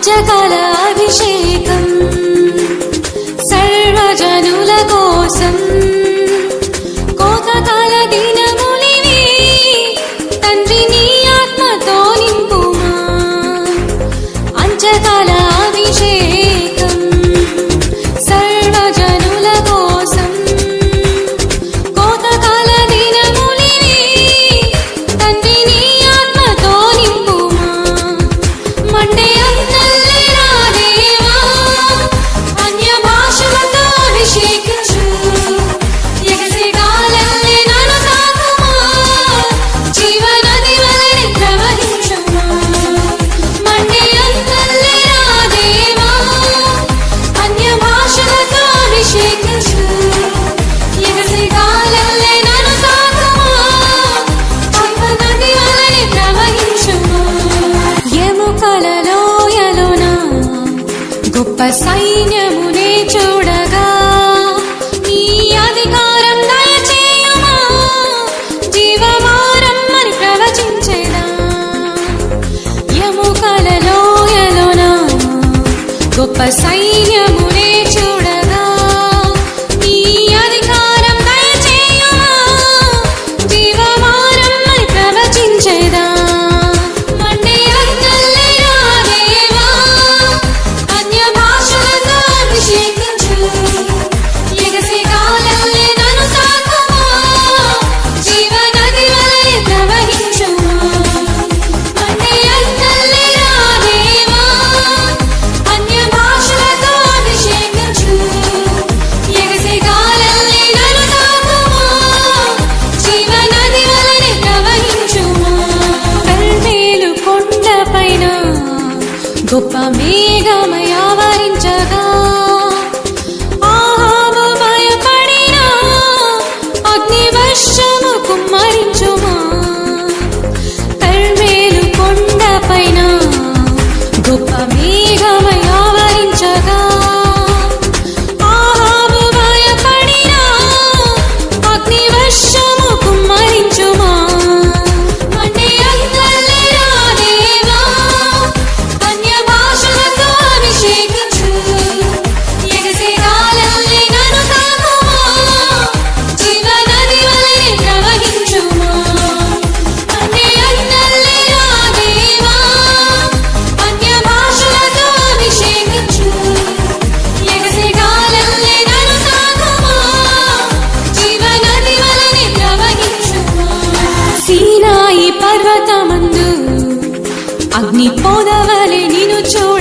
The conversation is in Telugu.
पंचकाला अभिषेक। గొప్ప సైన్యమునే చూడగా నీ అధికారం దయచేయమా? జీవమారమ్మని ప్రవచించేదా యముకల లోయలోనా? గొప్ప సైన్యమునే గొప్ప మేఘమై ఆవరించగా ఆహాము భయపడినా అగ్ని వర్షము కుమ్మరించుమా? కర్మేలు కొండ పైన గొప్ప మేఘమై ఆవరించగా ఆహాము భయపడినా అగ్ని వర్షం అగ్ని పోదవలి నిను చూడ